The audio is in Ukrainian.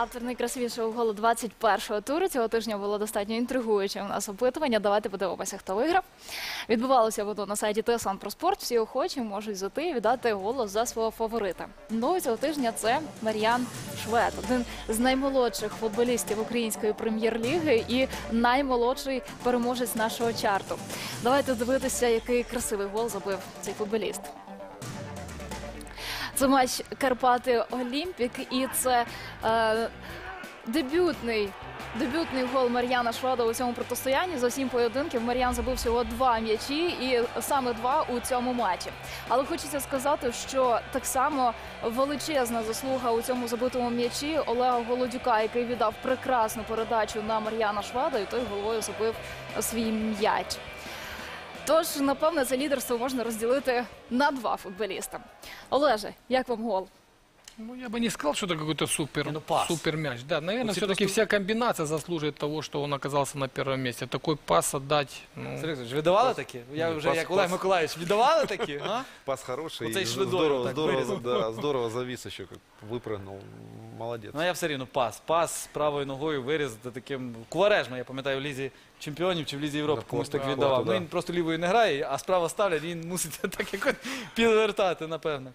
Автор найкрасивішого голу 21-го туру цього тижня було достатньо інтригуюче. У нас опитування. Давайте подивимося, хто виграв. Відбувалося воно на сайті ТСН про спорт. Всі охочі можуть зайти і віддати голос за свого фаворита. Ну цього тижня це Мар'ян Швед, один з наймолодших футболістів української прем'єр-ліги і наймолодший переможець нашого чарту. Давайте дивитися, який красивий гол забив цей футболіст. Це матч Карпати Олімпік, і це е, дебютний. Дебютний гол Мар'яна Шведа у цьому протистоянні за сім поєдинків. Мар'ян забив всього два м'ячі, і саме два у цьому матчі. Але хочеться сказати, що так само величезна заслуга у цьому забитому м'ячі Олега Голодюка, який віддав прекрасну передачу на Мар'яна Шведа, і той головою забив свій м'яч. Тож, напевне, це лідерство можна розділити на два футболіста. Олеже, як вам гол? Ну, я бы не сказал, что это какой-то супер, Не, ну, пас. супер мяч. Да, наверное, Вот все-таки просто- вся комбинация заслуживает того, что он оказался на первом месте. Такой пас отдать. Ну, Сергій Олексійович, ви давали такі? Я Ні, вже пас- як Олег пас. Миколаївич, ви давали такі? а? Пас хороший. Оцей и Шведоев здорово, так здорово, вырезал. да, здорово завис еще, как выпрыгнул. Молодец. Ну я все рівно пас. Пас правою ногою вирізати таким. Куварежма, я пам'ятаю, в Лізі чемпіонів чи в Лізі Європи На комусь так корту, віддавав. да. Ну він просто лівою не грає, а справа ставлять, він мусить так якось підвертати, напевне.